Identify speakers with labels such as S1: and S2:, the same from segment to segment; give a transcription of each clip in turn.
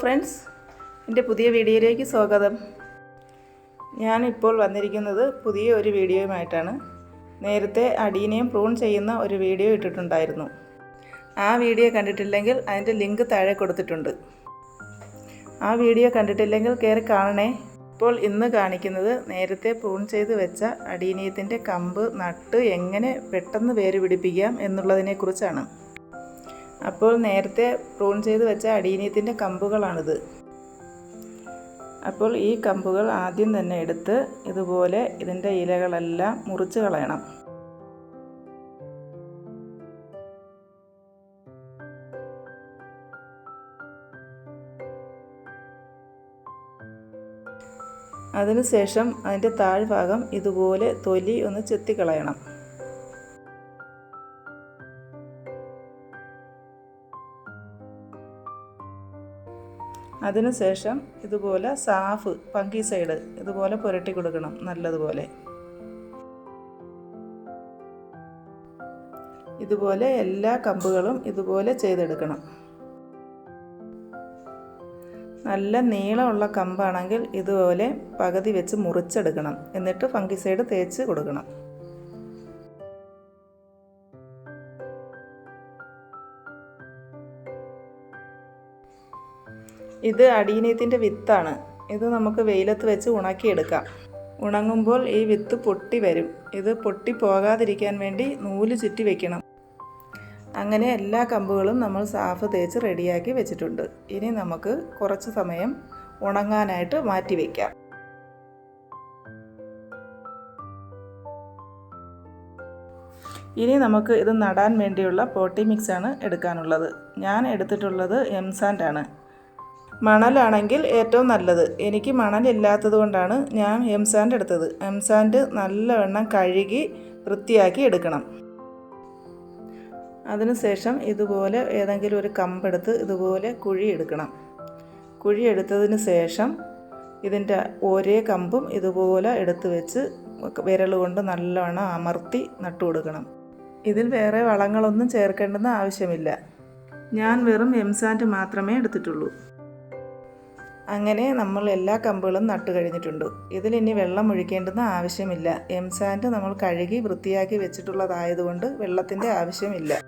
S1: Friends എന്റെ പുതിയ വീഡിയോയിലേക്ക് സ്വാഗതം. ഞാനിപ്പോൾ വന്നിരിക്കുന്നത് പുതിയ ഒരു വീഡിയോയുമായിട്ടാണ്. നേരത്തെ അടീനയും പ്രൂൺ ചെയ്യുന്ന ഒരു വീഡിയോ ഇട്ടിട്ടുണ്ടായിരുന്നു. ആ വീഡിയോ കണ്ടിട്ടില്ലെങ്കിൽ അതിന്റെ ലിങ്ക് താഴെ കൊടുത്തിട്ടുണ്ട്. ആ വീഡിയോ കണ്ടിട്ടില്ലെങ്കിൽ കയറി കാണണേ. ഇപ്പോൾ ഇന്ന് കാണിക്കുന്നത് നേരത്തെ പ്രൂൺ ചെയ്ത് വെച്ച അടീനീയത്തിന്റെ കമ്പ് നട്ട് എങ്ങനെ പെട്ടെന്ന് വേര് പിടിപ്പിക്കാം എന്നുള്ളതിനെക്കുറിച്ചാണ്. അപ്പോൾ നേരത്തെ പ്രൂൺ ചെയ്ത് വെച്ച അടീനീയത്തിന്റെ കമ്പുകളാണിത്. അപ്പോൾ ഈ കമ്പുകൾ ആദ്യം തന്നെ എടുത്ത് ഇതുപോലെ ഇതിന്റെ ഇലകളെല്ലാം മുറിച്ച് കളയണം. അതിനുശേഷം അതിന്റെ താഴ്ഭാഗം ഇതുപോലെ തൊലി ഒന്ന് ചെത്തിക്കളയണം അതിനുശേഷം ഇതുപോലെ സാഫ് പങ്കി സൈഡ് ഇതുപോലെ പുരട്ടി കൊടുക്കണം നല്ലതുപോലെ. ഇതുപോലെ എല്ലാ കമ്പുകളും ഇതുപോലെ ചെയ്തെടുക്കണം. നല്ല നീളമുള്ള കമ്പാണെങ്കിൽ ഇതുപോലെ പകുതി വെച്ച് മുറിച്ചെടുക്കണം. എന്നിട്ട് ഫംഗിസൈഡ് തേച്ച് കൊടുക്കണം. ഇത് അടീനീത്തിന്റെ വിത്താണ്. ഇത് നമുക്ക് വെയിലത്ത് വെച്ച് ഉണക്കിയെടുക്കാം. ഉണങ്ങുമ്പോൾ ഈ വിത്ത് പൊട്ടി വരും. ഇത് പൊട്ടി പോകാതിരിക്കാൻ വേണ്ടി നൂൽ ചുറ്റി വെക്കണം. അങ്ങനെ എല്ലാ കമ്പുകളും നമ്മൾ സാഫ് തേച്ച് റെഡിയാക്കി വെച്ചിട്ടുണ്ട്. ഇനി നമുക്ക് കുറച്ച് സമയം ഉണങ്ങാനായിട്ട് മാറ്റി വയ്ക്കാം ഇനി നമുക്ക് ഇത് നടാൻ വേണ്ടിയുള്ള പോട്ടി മിക്സാണ് എടുക്കാനുള്ളത്. ഞാൻ എടുത്തിട്ടുള്ളത് എംസാൻഡാണ്. മണലാണെങ്കിൽ ഏറ്റവും നല്ലത്. എനിക്ക് മണലില്ലാത്തത് കൊണ്ടാണ് ഞാൻ എം സാൻഡ് എടുത്തത്. എം എംസാൻഡ് നല്ലവണ്ണം കഴുകി വൃത്തിയാക്കി എടുക്കണം. അതിനുശേഷം ഇതുപോലെ ഏതെങ്കിലും ഒരു കമ്പെടുത്ത് ഇതുപോലെ കുഴി എടുക്കണം കുഴി എടുത്തതിന് ശേഷം ഇതിന്റെ ഒരേ കമ്പും ഇതുപോലെ എടുത്ത് വെച്ച് വിരൽ കൊണ്ട് നല്ലവണ്ണം അമർത്തി നട്ടു കൊടുക്കണം. ഇതിൽ വേറെ വളങ്ങളൊന്നും ചേർക്കേണ്ടെന്ന് ആവശ്യമില്ല. ഞാൻ വെറും എംസാൻഡ് മാത്രമേ എടുത്തിട്ടുള്ളൂ. അങ്ങനെ നമ്മൾ എല്ലാ കമ്പുകളും നട്ടു കഴിഞ്ഞിട്ടുണ്ട്. ഇതിലിനി വെള്ളം ഒഴിക്കേണ്ടുന്ന ആവശ്യമില്ല. എം സാൻഡ് നമ്മൾ കഴുകി വൃത്തിയാക്കി വെച്ചിട്ടുള്ളതായതുകൊണ്ട് വെള്ളത്തിന്റെ ആവശ്യമില്ല.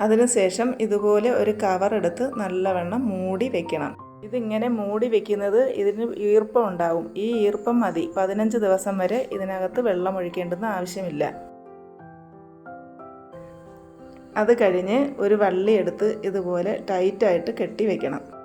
S1: അതിനുശേഷം ഇതുപോലെ ഒരു കവർ എടുത്ത് നല്ലവണ്ണം മൂടി വെക്കണം. ഇതിങ്ങനെ മൂടി വെക്കുന്നത് ഇതിന് ഈർപ്പം ഉണ്ടാവും. ഈ ഈർപ്പം മതി. പതിനഞ്ച് ദിവസം വരെ ഇതിനകത്ത് വെള്ളം ഒഴിക്കേണ്ടുന്ന ആവശ്യമില്ല. അത് കഴിഞ്ഞ് ഒരു വള്ളി എടുത്ത് ഇതുപോലെ ടൈറ്റായിട്ട് കെട്ടി വെക്കണം.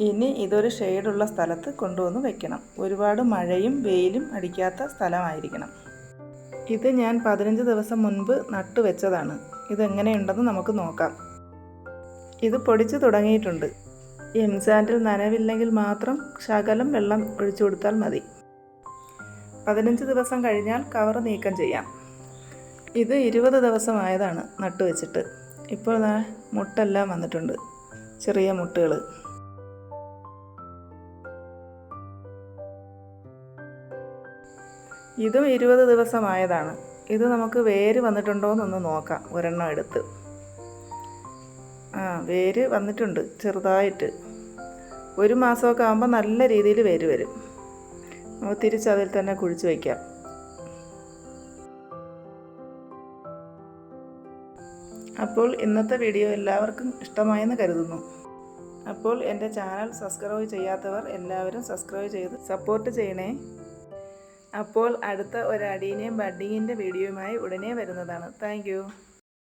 S1: ഇനി ഇതൊരു ഷെയ്ഡുള്ള സ്ഥലത്ത് കൊണ്ടുവന്ന് വെക്കണം. ഒരുപാട് മഴയും വെയിലും അടിക്കാത്ത സ്ഥലമായിരിക്കണം. ഇത് ഞാൻ പതിനഞ്ച് ദിവസം മുൻപ് നട്ടു വെച്ചതാണ്. ഇതെങ്ങനെയുണ്ടെന്ന് നമുക്ക് നോക്കാം. ഇത് പൊടിച്ച് തുടങ്ങിയിട്ടുണ്ട്. എംസാൻഡിൽ നനവില്ലെങ്കിൽ മാത്രം ശകലം വെള്ളം ഒഴിച്ചു കൊടുത്താൽ മതി. പതിനഞ്ച് ദിവസം കഴിഞ്ഞാൽ കവർ നീക്കം ചെയ്യാം. ഇത് ഇരുപത് ദിവസമായതാണ് നട്ടു വെച്ചിട്ട്. ഇപ്പോൾ മുട്ടെല്ലാം വന്നിട്ടുണ്ട്. ചെറിയ മുട്ടുകൾ ഇതും ഇരുപത് ദിവസമായതാണ്. ഇത് നമുക്ക് വേര് വന്നിട്ടുണ്ടോ എന്നൊന്ന് നോക്കാം ഒരെണ്ണം എടുത്ത്. ആ വേര് വന്നിട്ടുണ്ട് ചെറുതായിട്ട്. ഒരു മാസമൊക്കെ ആകുമ്പോൾ നല്ല രീതിയിൽ വേര് വരും. തിരിച്ച് അതിൽ തന്നെ കുഴിച്ച് വയ്ക്കാം. അപ്പോൾ ഇന്നത്തെ വീഡിയോ എല്ലാവർക്കും ഇഷ്ടമായെന്ന് കരുതുന്നു. അപ്പോൾ എന്റെ ചാനൽ സബ്സ്ക്രൈബ് ചെയ്യാത്തവർ എല്ലാവരും സബ്സ്ക്രൈബ് ചെയ്ത് സപ്പോർട്ട് ചെയ്യണേ. അപ്പോൾ അടുത്ത ഒരു അടിയനെയും ബഡ്ഡിങ്ങിന്റെ വീഡിയോയുമായി ഉടനെ വരുന്നതാണ്. താങ്ക്